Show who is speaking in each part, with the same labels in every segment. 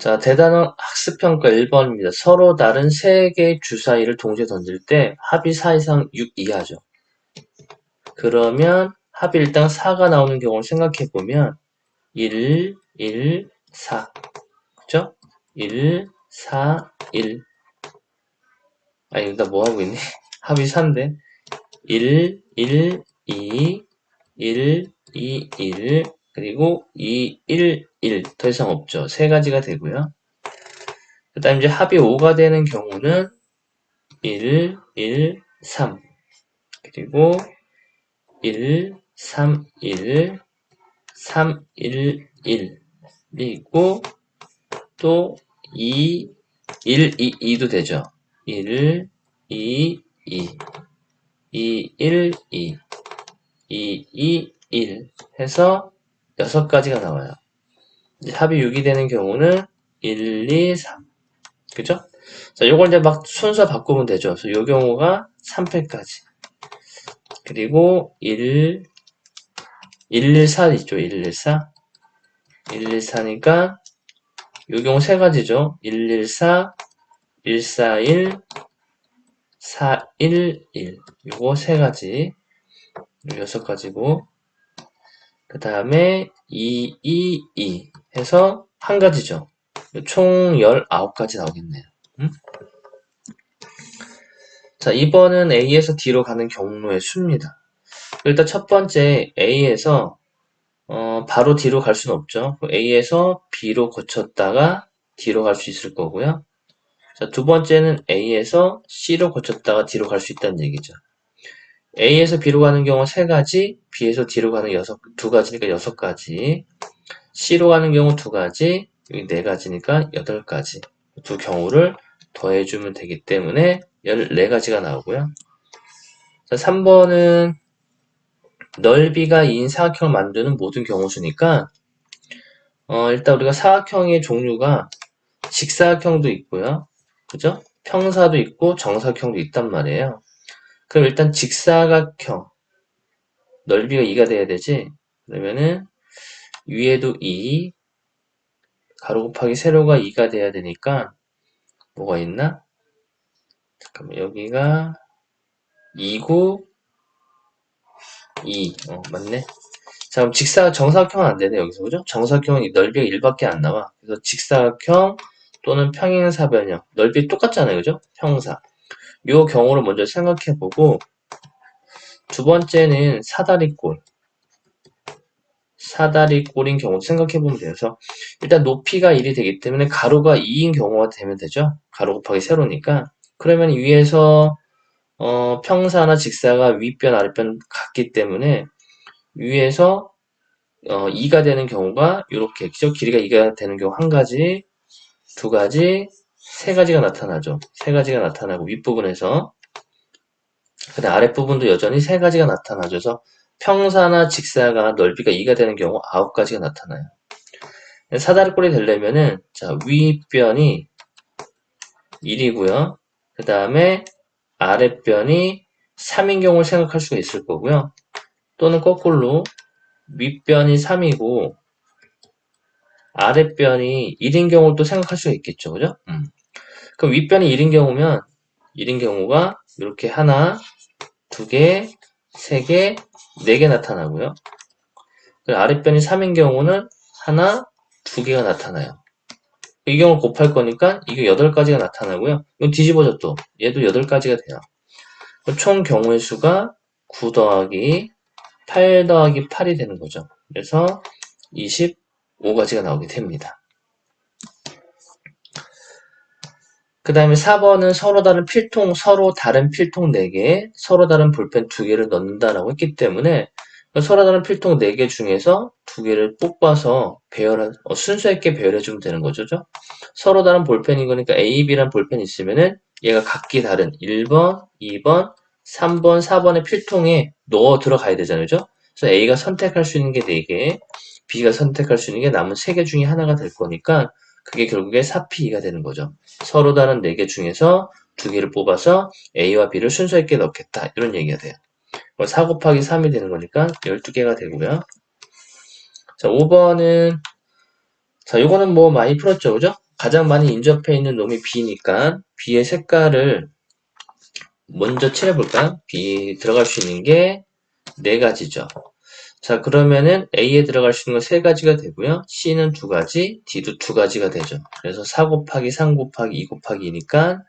Speaker 1: 자, 대단한 학습평가 1번입니다. 서로 다른 세 개의 주사위를 동시에 던질 때 합이 4 이상 6 이하죠. 그러면 합이 일단 4가 나오는 경우를 생각해 보면 1, 1, 4. 그죠? 1, 4, 1. 아니, 나 뭐 하고 있니? 합이 4인데. 1, 1, 2, 1, 2, 1, 그리고 2, 1, 1. 더 이상 없죠. 세 가지가 되고요. 그 다음 이제 합이 5가 되는 경우는 1, 1, 3. 그리고 1, 3, 1, 3, 1, 1이 있고 또 2, 1, 2, 2도 되죠. 1, 2, 2, 2, 1, 2, 2, 2, 1 해서 6가지가 나와요. 이제 합이 6이 되는 경우는 1, 2, 3. 그죠? 자, 요걸 이제 막 순서 바꾸면 되죠. 그래서 요 경우가 3패까지. 그리고 1, 114 있죠. 114. 114니까 요 경우 세 가지죠. 114, 141, 411. 요거 세 가지. 여섯 가지고. 그 다음에 222 해서 한 가지죠. 총 19가지 나오겠네요. 음? 자, 2번은 A에서 D로 가는 경로의 수입니다. 일단 첫 번째 A에서 어, 바로 D로 갈 수는 없죠. A에서 B로 거쳤다가 D로 갈 수 있을 거고요. 자, 두 번째는 A에서 C로 거쳤다가 D로 갈 수 있다는 얘기죠. A에서 B로 가는 경우 세 가지, B에서 D로 가는 여섯, 두 가지니까 여섯 가지, C로 가는 경우 두 가지, 여기 네 가지니까 여덟 가지. 두 경우를 더해주면 되기 때문에 14가지가 나오고요. 자, 3번은 넓이가 2인 사각형을 만드는 모든 경우수니까 어, 일단 우리가 사각형의 종류가 직사각형도 있고요. 그죠? 평사도 있고 정사각형도 있단 말이에요. 그럼 일단 직사각형 넓이가 2가 돼야 되지. 그러면은 위에도 2 가로 곱하기 세로가 2가 돼야 되니까 뭐가 있나? 잠깐만 여기가 2구 2 어, 맞네. 자 그럼 직사 정사각형은 안 되네 여기서 그죠? 정사각형은 넓이가 1밖에 안 나와. 그래서 직사각형 또는 평행사변형 넓이 똑같잖아요 그죠? 평사 요 경우를 먼저 생각해 보고 두 번째는 사다리꼴 사다리꼴인 경우 생각해 보면 돼서 일단 높이가 1이 되기 때문에 가로가 2인 경우가 되면 되죠. 가로 곱하기 세로니까 그러면 위에서 어, 평사나 직사가 윗변 아랫변 같기 때문에 위에서 어, 2가 되는 경우가 이렇게? 길이가 2가 되는 경우 한 가지, 두 가지, 세 가지가 나타나죠. 세 가지가 나타나고 윗부분에서 근데 아랫부분도 여전히 세 가지가 나타나죠. 그래서 평사나 직사가 넓이가 2가 되는 경우 9가지가 나타나요. 사다리꼴이 되려면은 자 윗변이 1이고요. 그 다음에 아랫변이 3인 경우를 생각할 수가 있을 거고요. 또는 거꾸로 윗변이 3이고 아랫변이 1인 경우를 또 생각할 수가 있겠죠. 그죠? 음. 그럼 윗변이 1인 경우면 1인 경우가 이렇게 하나, 두 개, 세 개, 네 개 나타나고요. 아랫변이 3인 경우는 하나, 두 개가 나타나요. 이 경우 곱할 거니까 이게 8가지가 나타나고요. 이건 뒤집어져 또 얘도 8가지가 돼요. 총 경우의 수가 9 더하기 8 더하기 8이 되는 거죠. 그래서 25가지가 나오게 됩니다. 그 다음에 4번은 서로 다른 필통, 서로 다른 필통 4개, 서로 다른 볼펜 2개를 넣는다라고 했기 때문에 서로 다른 필통 4개 중에서 2개를 뽑아서 배열, 어, 순서 있게 배열해주면 되는 거죠. 서로 다른 볼펜인 거니까 A, B란 볼펜이 있으면은 얘가 각기 다른 1번, 2번, 3번, 4번의 필통에 넣어 들어가야 되잖아요. 그죠? 그래서 A가 선택할 수 있는 게 4개, B가 선택할 수 있는 게 남은 3개 중에 하나가 될 거니까 그게 결국에 4P2가 되는 거죠. 서로 다른 4개 중에서 2개를 뽑아서 A와 B를 순서 있게 넣겠다. 이런 얘기가 돼요. 4 곱하기 3이 되는 거니까 12개가 되고요. 자, 5번은 자, 요거는 뭐 많이 풀었죠. 그죠? 가장 많이 인접해 있는 놈이 B니까 B의 색깔을 먼저 칠해볼까요? B 들어갈 수 있는 게 네 가지죠. 자, 그러면은 A에 들어갈 수 있는 건 세 가지가 되고요. C는 두 가지, D도 두 가지가 되죠. 그래서 4 곱하기 3 곱하기 2 곱하기 2니까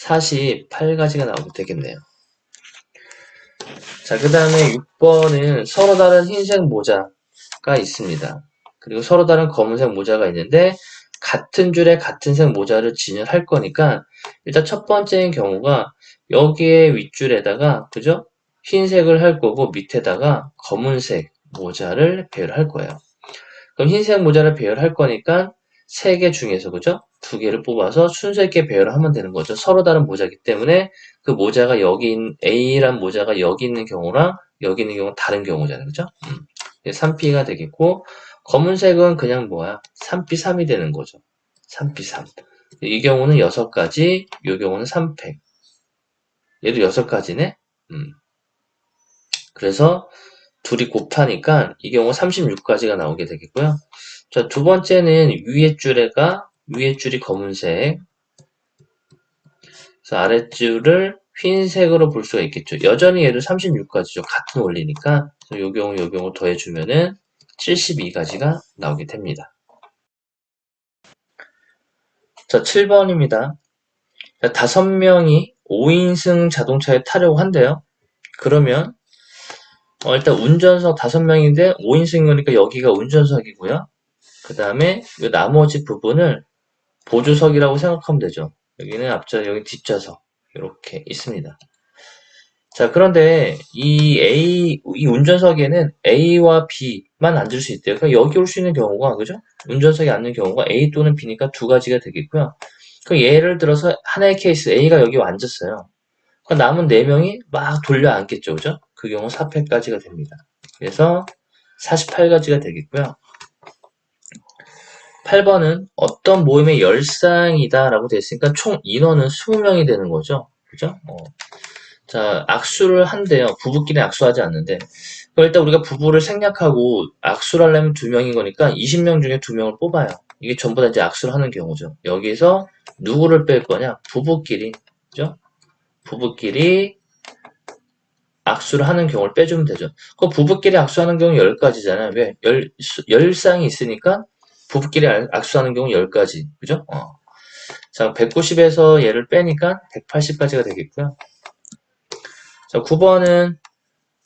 Speaker 1: 48가지가 나오게 되겠네요. 자, 그 다음에 6번은 서로 다른 흰색 모자가 있습니다. 그리고 서로 다른 검은색 모자가 있는데 같은 줄에 같은 색 모자를 진열할 거니까 일단 첫 번째인 경우가 여기에 윗줄에다가 그죠? 흰색을 할 거고 밑에다가 검은색 모자를 배열할 거예요. 그럼 흰색 모자를 배열할 거니까 세 개 중에서 그죠? 두 개를 뽑아서 순서 있게 배열을 하면 되는 거죠. 서로 다른 모자이기 때문에 그 모자가 여기 있는 A란 모자가 여기 있는 경우랑 여기 있는 경우는 다른 경우잖아요. 그죠? 음. 3P가 되겠고 검은색은 그냥 뭐야? 3P 3이 되는 거죠. 3P 3. 이 경우는 6가지, 이 경우는 3팩. 얘도 6가지네? 음. 그래서 둘이 곱하니까 이 경우 36가지가 나오게 되겠고요. 자, 두 번째는 위에 줄에가 위에 줄이 검은색 그래서 아랫줄을 흰색으로 볼 수가 있겠죠. 여전히 얘도 36가지죠. 같은 원리니까 요 경우 요 경우 더해주면은 72가지가 나오게 됩니다. 자, 7번입니다. 다섯 명이 5인승 자동차에 타려고 한대요. 그러면 어, 일단 운전석 5명인데 5인승인 거니까 여기가 운전석이고요. 그 다음에 나머지 부분을 보조석이라고 생각하면 되죠. 여기는 앞좌, 여기 뒷좌석 이렇게 있습니다. 자 그런데 이 A, 이 운전석에는 A와 B만 앉을 수 있대요. 그러니까 여기 올 수 있는 경우가 그죠? 운전석에 앉는 경우가 A 또는 B니까 두 가지가 되겠고요. 그 예를 들어서 하나의 케이스 A가 여기 앉았어요. 그 남은 네 명이 막 돌려 앉겠죠, 그죠? 그 경우 4패까지가 됩니다. 그래서 48가지가 되겠고요. 8번은 어떤 모임의 열상이다 라고 되어 있으니까 총 인원은 20명이 되는 거죠. 그죠? 어. 자, 악수를 한대요. 부부끼리 악수하지 않는데. 일단 우리가 부부를 생략하고 악수를 하려면 두 명인 거니까 20명 중에 두 명을 뽑아요. 이게 전부 다 이제 악수를 하는 경우죠. 여기서 누구를 뺄 거냐? 부부끼리. 그죠? 부부끼리 악수를 하는 경우를 빼주면 되죠. 그 부부끼리 악수하는 경우 10가지잖아요. 왜? 열, 열쌍이 있으니까 부부끼리 악수하는 경우 10가지. 그죠? 어. 자, 190에서 얘를 빼니까 180까지가 되겠고요. 자, 9번은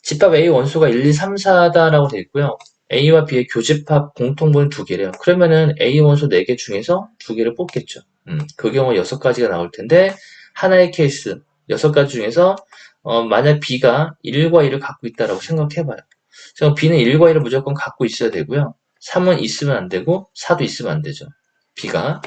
Speaker 1: 집합 A 원소가 1, 2, 3, 4다라고 되어 있고요. A와 B의 교집합 공통분이 두 개래요. 그러면은 A 원소 4개 중에서 두 개를 뽑겠죠. 음, 그 경우 6가지가 나올 텐데 하나의 케이스 6가지 중에서 어, 만약 B가 1과 1을 갖고 있다라고 생각해봐요. 그럼 B는 1과 1을 무조건 갖고 있어야 되고요. 3은 있으면 안 되고 4도 있으면 안 되죠. B가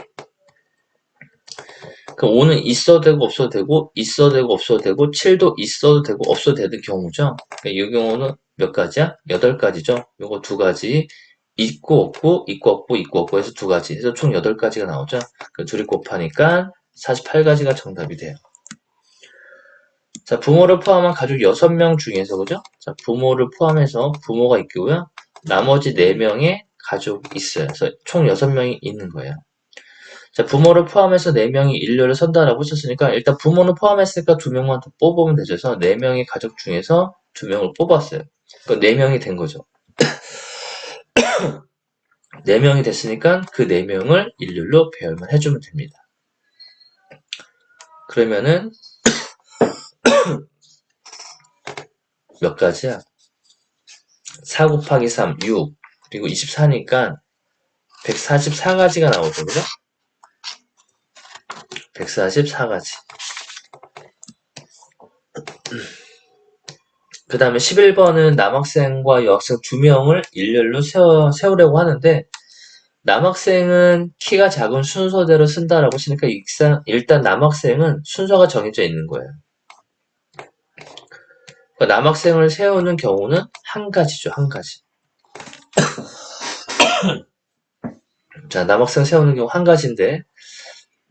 Speaker 1: 그 5는 있어도 되고 없어도 되고 있어도 되고 없어도 되고 7도 있어도 되고 없어도 되는 경우죠. 그러니까 이 경우는 몇 가지야? 8가지죠. 요거 두 가지 있고 없고 있고 없고 있고 없고 해서 두 가지 해서 총 8가지가 나오죠. 그 둘이 곱하니까 48가지가 정답이 돼요. 자, 부모를 포함한 가족 6명 중에서 그죠? 자, 부모를 포함해서 부모가 있고요. 나머지 4명의 가족이 있어요. 그래서 총 6명이 있는 거예요. 자, 부모를 포함해서 4명이 인류를 선다라고 했었으니까 일단 부모는 포함했으니까 2명만 더 뽑으면 되죠. 그래서 4명의 가족 중에서 2명을 뽑았어요. 그 4명이 된 거죠. 4명이 됐으니까 그 4명을 일률로 배열만 해주면 됩니다. 그러면은 몇 가지야? 4 곱하기 3, 6 그리고 24니까 144가지가 나오죠. 그죠? 144가지. 그 다음에 11번은 남학생과 여학생 두 명을 일렬로 세워, 세우려고 하는데 남학생은 키가 작은 순서대로 쓴다라고 하시니까 일단 남학생은 순서가 정해져 있는 거예요. 그러니까 남학생을 세우는 경우는 한 가지죠, 한 가지. 자, 남학생 세우는 경우 한 가지인데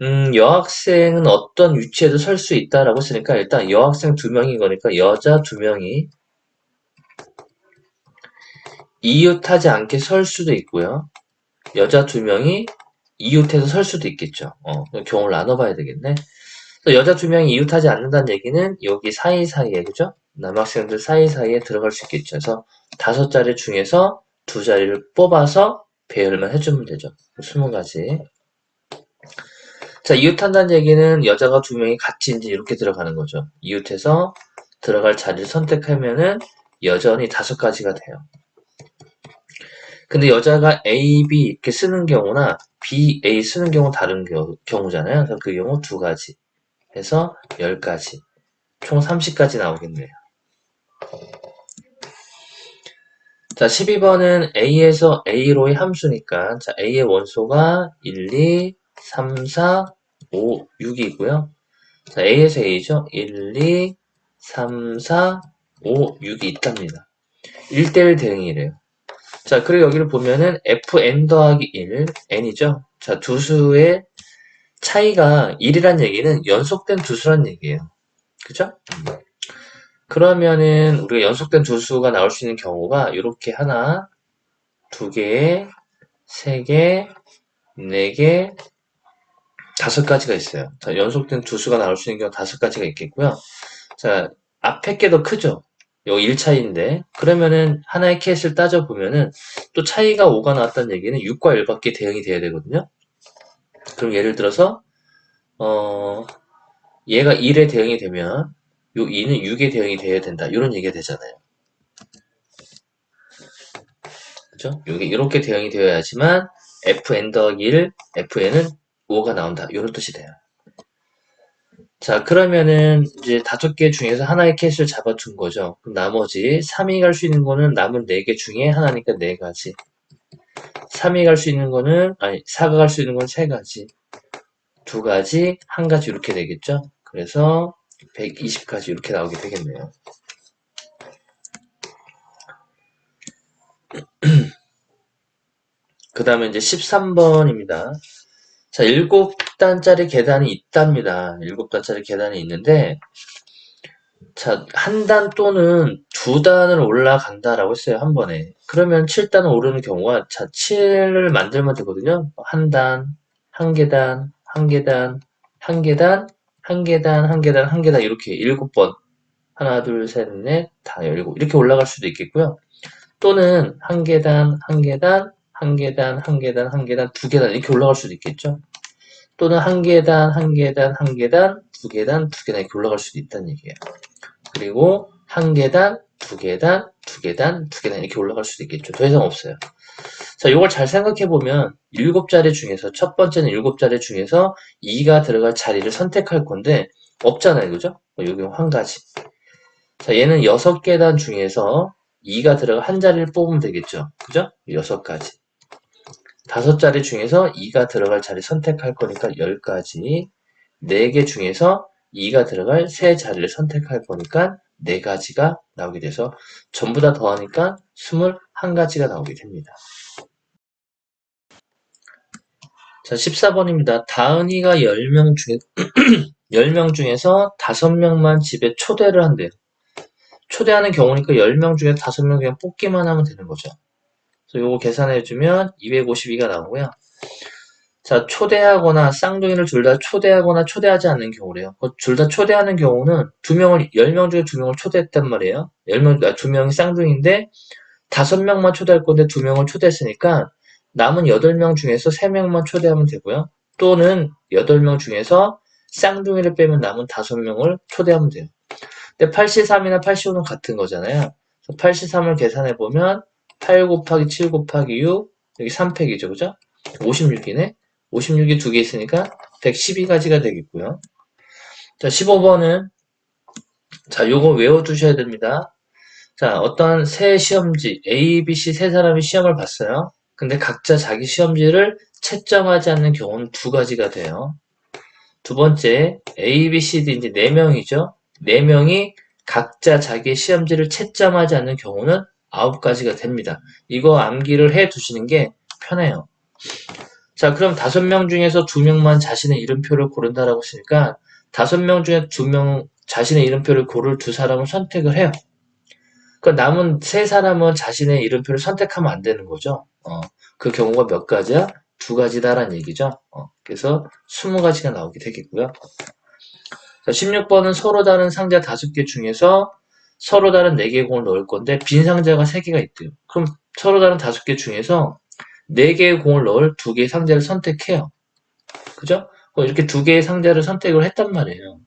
Speaker 1: 음, 여학생은 어떤 위치에도 설 수 있다라고 했으니까 일단 여학생 두 명인 거니까 여자 두 명이 이웃하지 않게 설 수도 있고요. 여자 두 명이 이웃해서 설 수도 있겠죠. 어, 경우를 나눠봐야 되겠네. 또 여자 두 명이 이웃하지 않는다는 얘기는 여기 사이사이에 그죠? 남학생들 사이사이에 들어갈 수 있겠죠. 그래서 다섯 자리 중에서 두 자리를 뽑아서 배열만 해주면 되죠. 스무 가지. 자, 이웃한다는 얘기는 여자가 두 명이 같이 이제 이렇게 들어가는 거죠. 이웃해서 들어갈 자리를 선택하면은 여전히 다섯 가지가 돼요. 근데 여자가 A, B 이렇게 쓰는 경우나 B, A 쓰는 경우 다른 경우, 경우잖아요. 그래서 그 경우 두 가지 해서 10가지. 총 30가지 나오겠네요. 자, 12번은 A에서 A로의 함수니까 자, A의 원소가 1, 2, 3, 4, 5, 6이고요. 자, A에서 A죠. 1, 2, 3, 4, 5, 6이 있답니다. 1대1 대응이래요. 자, 그리고 여기를 보면은 fn 더하기 1, n이죠. 자, 두 수의 차이가 1이란 얘기는 연속된 두 수란 얘기예요. 그죠? 그러면은 우리가 연속된 두 수가 나올 수 있는 경우가 이렇게 하나, 두 개, 세 개, 네 개, 다섯 가지가 있어요. 자, 연속된 두 수가 나올 수 있는 경우 다섯 가지가 있겠고요. 자, 앞에 게 더 크죠? 요 1차이인데 그러면은 하나의 캣을 따져보면은 또 차이가 5가 나왔다는 얘기는 6과 1밖에 대응이 돼야 되거든요. 그럼 예를 들어서 어 얘가 1에 대응이 되면 요 2는 6에 대응이 돼야 된다. 이런 얘기가 되잖아요. 그죠? 요게 이렇게 대응이 되어야지만 fn 더하기 1, fn은 5가 나온다. 이런 뜻이 돼요. 자, 그러면은 이제 다섯 개 중에서 하나의 캣을 잡아둔 거죠. 그럼 나머지 3이 갈 수 있는 거는 남은 4개 중에 하나니까 4가지. 3이 갈 수 있는 거는 아니 4가 갈 수 있는 건 3가지. 두 가지, 한 가지 이렇게 되겠죠. 그래서 120까지 이렇게 나오게 되겠네요. 그 다음에 이제 13번입니다. 자, 7단짜리 계단이 있답니다. 7단짜리 계단이 있는데, 자, 한 단 또는 두 단을 올라간다라고 했어요, 한 번에. 그러면 7단을 오르는 경우가, 자, 7을 만들면 되거든요. 한 단, 한 계단, 한 계단, 한 계단, 한 계단, 한 계단, 한 계단, 이렇게 7번. 하나, 둘, 셋, 넷, 다 열고, 이렇게 올라갈 수도 있겠고요. 또는 한 계단, 한 계단, 한 계단, 한 계단, 한 계단, 두 계단 이렇게 올라갈 수도 있겠죠. 또는 한 계단, 한 계단, 한 계단, 두 계단, 두 계단 이렇게 올라갈 수도 있다는 얘기예요. 그리고 한 계단, 두 계단, 두 계단, 두 계단 이렇게 올라갈 수도 있겠죠. 더 이상 없어요. 자, 이걸 잘 생각해 보면 일곱 자리 중에서 첫 번째는 일곱 자리 중에서 2가 들어갈 자리를 선택할 건데 없잖아요, 그죠? 여기 한 가지. 자, 얘는 여섯 계단 중에서 2가 들어가 한 자리를 뽑으면 되겠죠. 그죠? 여섯 가지. 다섯 자리 중에서 2가 들어갈 자리 선택할 거니까 10가지. 4개 중에서 2가 들어갈 세 자리를 선택할 거니까 4가지가 나오게 돼서 전부 다 더하니까 21가지가 나오게 됩니다. 자, 14번입니다. 다은이가 10명 중에 10명 중에서 5명만 집에 초대를 한대요. 초대하는 경우니까 10명 중에 5명 그냥 뽑기만 하면 되는 거죠. 그래서 요거 계산해주면 252가 나오고요. 자, 초대하거나 쌍둥이를 둘 다 초대하거나 초대하지 않는 경우래요. 둘 다 초대하는 경우는 두 명을 10명 중에 두 명을 초대했단 말이에요. 10명, 아, 두 명이 쌍둥이인데 다섯 명만 초대할 건데 두 명을 초대했으니까 남은 8명 중에서 3명만 초대하면 되고요. 또는 8명 중에서 쌍둥이를 빼면 남은 5명을 초대하면 돼요. 근데 83이나 85는 같은 거잖아요. 83을 계산해 보면 8 곱하기 7 곱하기 6 여기 3팩이죠. 그죠? 56이네. 56이 두 개 있으니까 112가지가 되겠고요. 자, 15번은 자, 요거 외워 두셔야 됩니다. 자, 어떤 세 시험지 A, B, C 세 사람이 시험을 봤어요. 근데 각자 자기 시험지를 채점하지 않는 경우는 두 가지가 돼요. 두 번째, A, B, C, D 이제 네 명이죠. 네 명이 각자 자기 시험지를 채점하지 않는 경우는 아홉 가지가 됩니다. 이거 암기를 해 두시는 게 편해요. 자, 그럼 다섯 명 중에서 두 명만 자신의 이름표를 고른다라고 했으니까 다섯 명 중에 두 명 자신의 이름표를 고를 두 사람을 선택을 해요. 그 남은 세 사람은 자신의 이름표를 선택하면 안 되는 거죠. 어, 그 경우가 몇 가지야? 두 가지다라는 얘기죠. 어, 그래서 20가지가 나오게 되겠고요. 자, 16번은 서로 다른 상자 5개 중에서 서로 다른 4개의 공을 넣을 건데 빈 상자가 3개가 있대요. 그럼 서로 다른 5개 중에서 4개의 공을 넣을 2개의 상자를 선택해요. 그죠? 이렇게 2개의 상자를 선택을 했단 말이에요.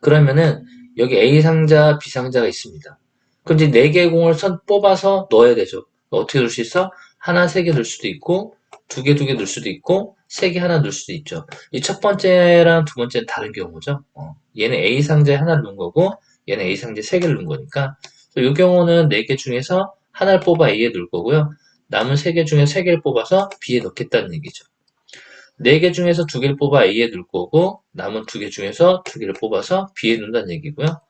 Speaker 1: 그러면은 여기 A 상자, B 상자가 있습니다. 그럼 이제 4개의 공을 선 뽑아서 넣어야 되죠. 어떻게 넣을 수 있어? 하나, 세 개 넣을 수도 있고, 두 개, 두 개 넣을 수도 있고, 세 개 하나 넣을 수도 있죠. 이 첫 번째랑 두 번째는 다른 경우죠. 어, 얘는 A 상자에 하나를 넣은 거고, 얘는 A 상자에 세 개를 넣은 거니까. 이 경우는 네 개 중에서 하나를 뽑아 A에 넣을 거고요. 남은 세 개 중에 세 개를 뽑아서 B에 넣겠다는 얘기죠. 네 개 중에서 두 개를 뽑아 A에 넣을 거고, 남은 두 개 중에서 두 개를 뽑아서 B에 넣는다는 얘기고요.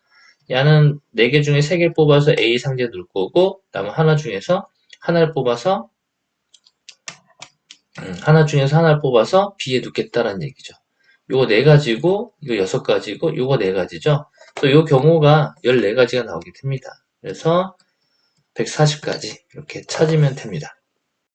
Speaker 1: 야는 네 개 중에 세 개를 뽑아서 A 상자에 넣을 거고, 남은 하나 중에서 하나를 뽑아서 음, 하나 중에서 하나를 뽑아서 B에 넣겠다라는 얘기죠. 요거 네 가지고, 이거 여섯 가지고, 요거 네 가지죠. 또요 경우가 14가지가 나오게 됩니다. 그래서 140가지 이렇게 찾으면 됩니다.